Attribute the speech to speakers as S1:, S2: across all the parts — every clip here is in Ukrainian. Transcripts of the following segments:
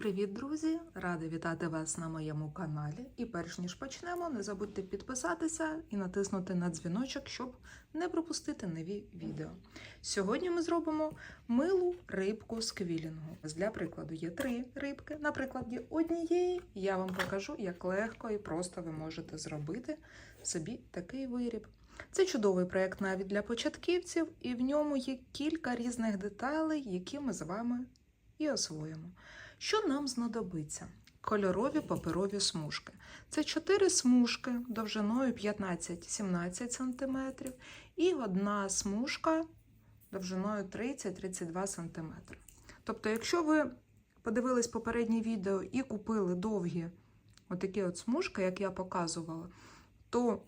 S1: Привіт, друзі! Рада вітати вас на моєму каналі. І перш ніж почнемо, не забудьте підписатися і натиснути на дзвіночок, щоб не пропустити нові відео. Сьогодні ми зробимо милу рибку з квілінгу. Для прикладу є три рибки. На прикладі однієї я вам покажу, як легко і просто ви можете зробити собі такий виріб. Це чудовий проєкт навіть для початківців, і в ньому є кілька різних деталей, які ми з вами і освоїмо. Що нам знадобиться? Кольорові паперові смужки. Це 4 смужки довжиною 15-17 см і одна смужка довжиною 30-32 см. Тобто, якщо ви подивились попереднє відео і купили довгі отакі от смужки, як я показувала, то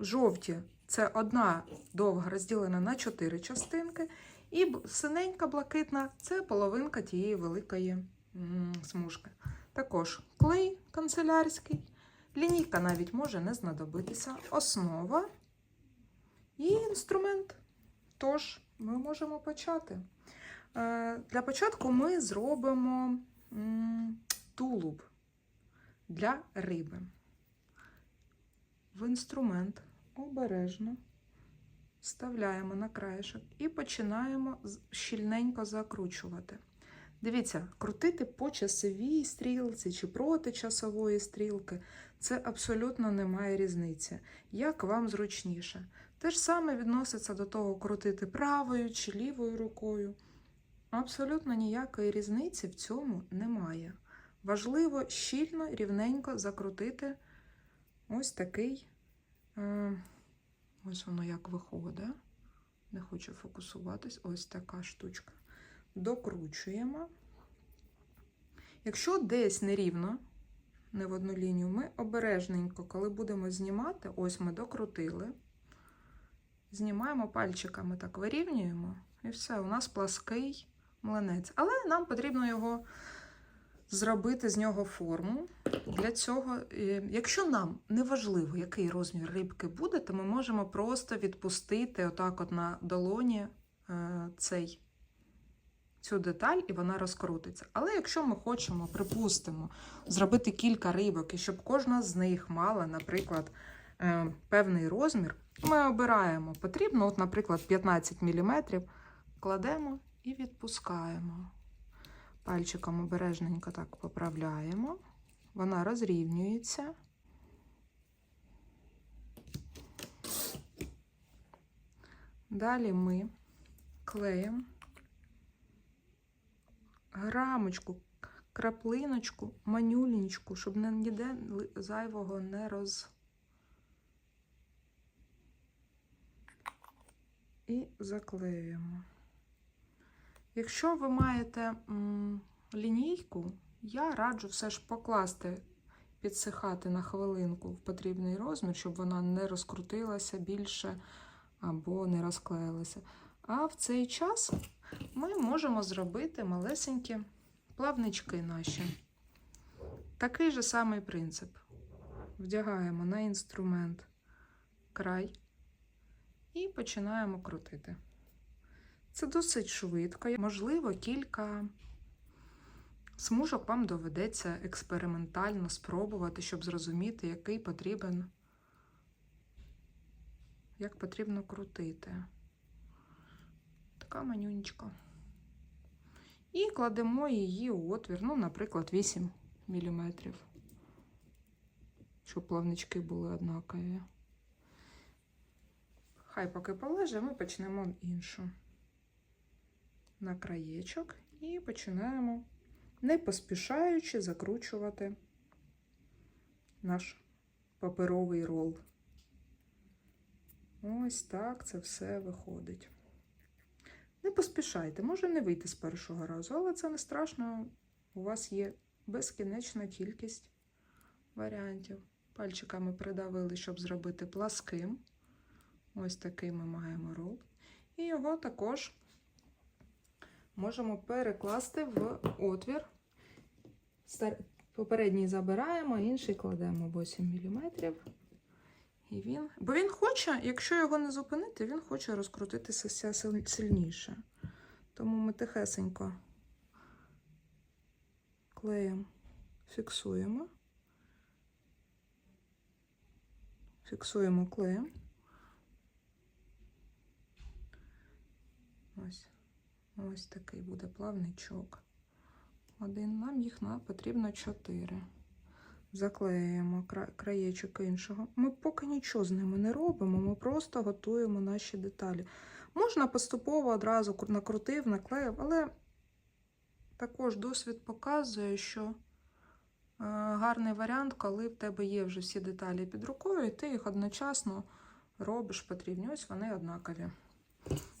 S1: жовті це одна довга розділена на 4 частинки, і синенька блакитна це половинка тієї великої смужки. Також клей канцелярський, лінійка навіть може не знадобитися, основа і інструмент. Тож, ми можемо почати. Е, Для початку ми зробимо тулуб для риби. В інструмент обережно вставляємо на краєшок і починаємо щільненько закручувати. Дивіться, крутити по часовій стрілці чи проти часової стрілки це абсолютно не має різниці. Як вам зручніше. Те ж саме відноситься до того, крутити правою чи лівою рукою. Абсолютно ніякої різниці в цьому немає. Важливо щільно, рівненько закрутити ось такий. Е, ось воно як виходить. Не хочу фокусуватись. Ось така штучка докручуємо. Якщо десь нерівно, не в одну лінію, ми обережненько, коли будемо знімати, ось ми докрутили, знімаємо пальчиками, так вирівнюємо, і все, у нас плаский млинець. Але нам потрібно його зробити з нього форму. Для цього, е, якщо нам не важливо, який розмір рибки буде, то ми можемо просто відпустити отак от на долоні е, цей цю деталь і вона розкрутиться. Але якщо ми хочемо, припустимо, зробити кілька рибок, і щоб кожна з них мала, наприклад, е, певний розмір, ми обираємо потрібно, от, наприклад, 15 мм, кладемо і відпускаємо. Пальчиком обережненько так поправляємо. Вона розрівнюється. Далі ми клеїмо грамочку, краплиночку, манюлінечку, щоб ніде зайвого не роз. І заклеюємо. Якщо ви маєте лінійку, я раджу все ж покласти, підсихати на хвилинку в потрібний розмір, щоб вона не розкрутилася більше або не розклеїлася. А в цей час ми можемо зробити малесенькі плавнички наші. Такий же самий принцип. Вдягаємо на інструмент край і починаємо крутити. Це досить швидко. Можливо, кілька смужок вам доведеться експериментально спробувати, щоб зрозуміти, який потрібен, як потрібно крутити. Така манюнечка. І кладемо її у отвір, ну, наприклад, 8 мм. Щоб плавнички були однакові. Хай поки полежить, ми почнемо іншу. На краєчок і починаємо, не поспішаючи, закручувати наш паперовий рол. Ось так це все виходить. Не поспішайте, може не вийти з першого разу, але це не страшно. У вас є безкінечна кількість варіантів. Пальчиками придавили, щоб зробити пласким. Ось такий ми маємо рол. І його також можемо перекласти в отвір. Попередній забираємо, інший кладемо 8 мм. І він, бо він хоче, якщо його не зупинити, він хоче розкрутитися сильніше. Тому ми тихесенько клеєм фіксуємо. Фіксуємо клеєм. Ось. Ось такий буде плавничок. Один. Нам їх потрібно чотири. Заклеюємо кра- краєчок іншого. Ми поки нічого з ними не робимо, ми просто готуємо наші деталі. Можна поступово одразу накрутив, наклеїв, але також досвід показує, що е, гарний варіант, коли в тебе є вже всі деталі під рукою, і ти їх одночасно робиш потрібні. Ось вони однакові.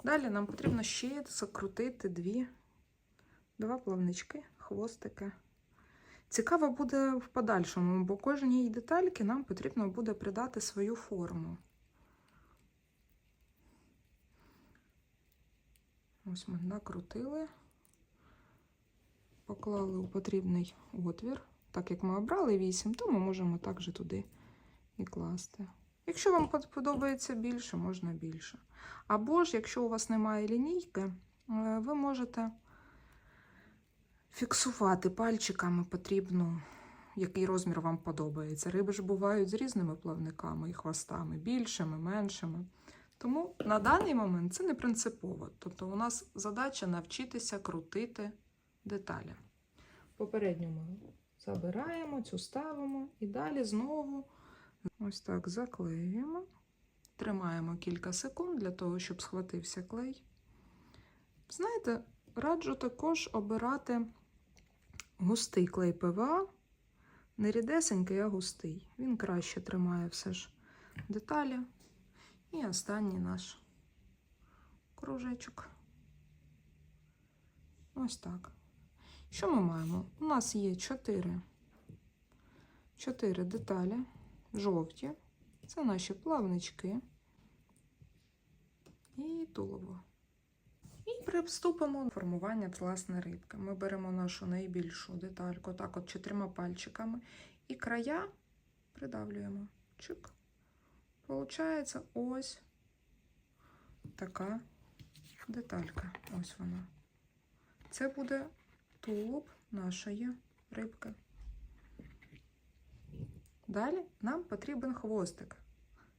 S1: Далі нам потрібно ще закрутити дві, два плавнички, хвостики. Цікаво буде в подальшому, бо кожній детальки нам потрібно буде придати свою форму. Ось ми накрутили, поклали у потрібний отвір. Так як ми обрали 8, то ми можемо також туди і класти. Якщо вам подобається більше, можна більше. Або ж, якщо у вас немає лінійки, е, ви можете фіксувати пальчиками потрібну, який розмір вам подобається. Риби ж бувають з різними плавниками і хвостами, більшими, меншими. Тому на даний момент це не принципово. Тобто у нас задача навчитися крутити деталі. Попередньо ми забираємо, цю ставимо і далі знову ось так заклеюємо. Тримаємо кілька секунд для того, щоб схватився клей. Знаєте, раджу також обирати густий клей ПВА, не рідесенький, а густий. Він краще тримає все ж деталі. І останній наш кружечок. Ось так. Що ми маємо? У нас є 4, 4 деталі жовті. Це наші плавнички і тулово. І приступимо формування власне рибки. Ми беремо нашу найбільшу детальку, так от чотирма пальчиками, і края придавлюємо. Чик. Получається ось така деталька. Ось вона. Це буде тулуб нашої рибки. Далі нам потрібен хвостик.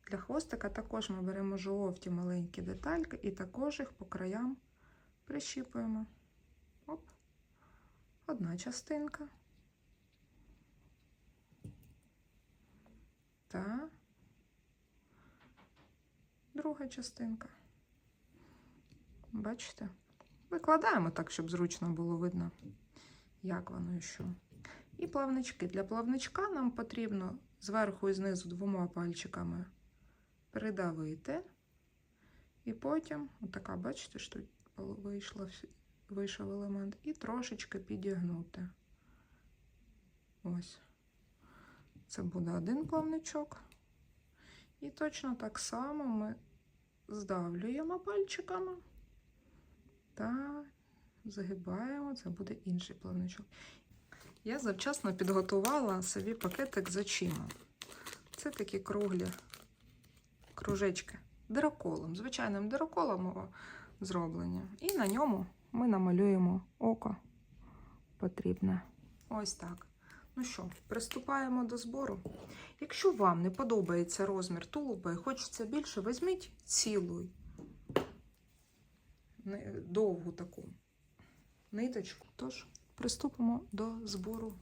S1: Для хвостика також ми беремо жовті маленькі детальки і також їх по краям прищіпуємо. Оп. Одна частинка. Та друга частинка. Бачите? Викладаємо так, щоб зручно було видно, як воно і що. І плавнички. Для плавничка нам потрібно зверху і знизу двома пальчиками придавити. І потім, отака, бачите, що тут вийшла, вийшов елемент, і трошечки підігнути. Ось. Це буде один плавничок. І точно так само ми здавлюємо пальчиками та загибаємо, це буде інший плавничок. Я завчасно підготувала собі пакетик з очима. Це такі круглі кружечки дироколом, звичайним дироколом зроблення. І на ньому ми намалюємо око потрібне. Ось так. Ну що, приступаємо до збору. Якщо вам не подобається розмір тулуба і хочеться більше, візьміть цілу довгу таку ниточку. Тож приступимо до збору.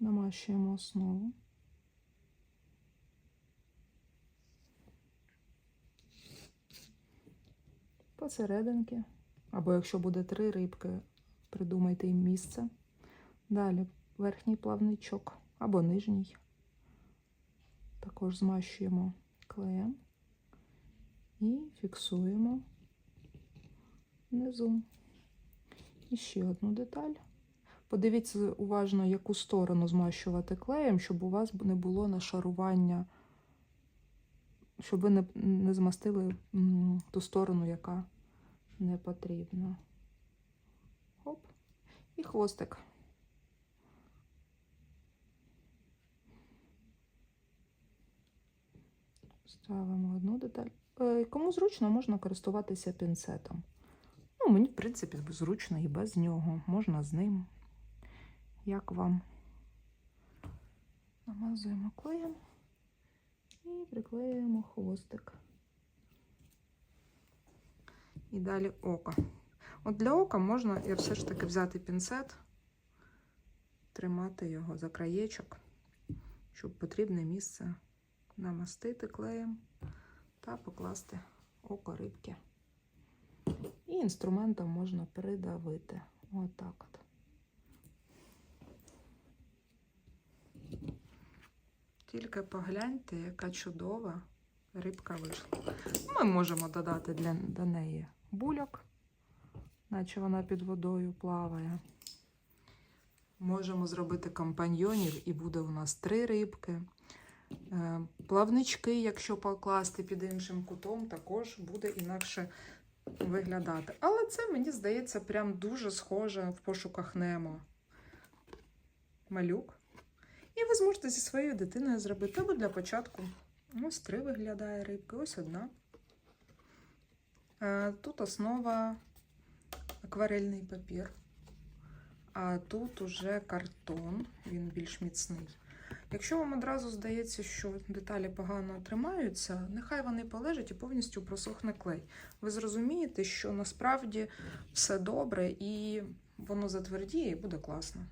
S1: Намащуємо основу. Посерединки. Або якщо буде три рибки, придумайте їм місце. Далі верхній плавничок або нижній. Також змащуємо клеєм і фіксуємо внизу. І ще одну деталь. Подивіться уважно, яку сторону змащувати клеєм, щоб у вас не було нашарування, щоб ви не, не змастили ту сторону, яка не потрібна. Хоп. І хвостик. Ставимо одну деталь. Е, Кому зручно, можна користуватися пінцетом. Ну, мені, в принципі, зручно і без нього. Можна з ним. Як вам? Намазуємо клеєм і приклеюємо хвостик. І далі око. От для ока можна я все ж таки взяти пінцет, тримати його за краєчок, щоб потрібне місце намастити клеєм та покласти око рибки. І інструментом можна придавити. Отак от. Тільки погляньте, яка чудова рибка вийшла. Ми можемо додати для, до неї бульок, наче вона під водою плаває. Можемо зробити компаньйонів, і буде у нас три рибки. Е, Плавнички, якщо покласти під іншим кутом, також буде інакше виглядати. Але це, мені здається, прям дуже схоже в пошуках Немо. Малюк. І ви зможете зі своєю дитиною зробити. Або для початку. Ось три виглядає рибки, ось одна. Е, Тут основа акварельний папір. А тут уже картон, він більш міцний. Якщо вам одразу здається, що деталі погано тримаються, нехай вони полежать і повністю просохне клей. Ви зрозумієте, що насправді все добре і воно затвердіє і буде класно.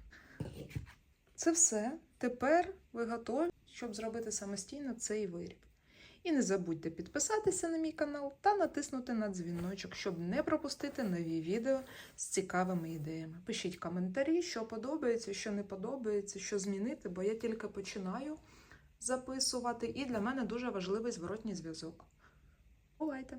S1: Це все. Тепер ви готові, щоб зробити самостійно цей виріб. І не забудьте підписатися на мій канал та натиснути на дзвіночок, щоб не пропустити нові відео з цікавими ідеями. Пишіть коментарі, що подобається, що не подобається, що змінити, бо я тільки починаю записувати, і для мене дуже важливий зворотній зв'язок. Бувайте!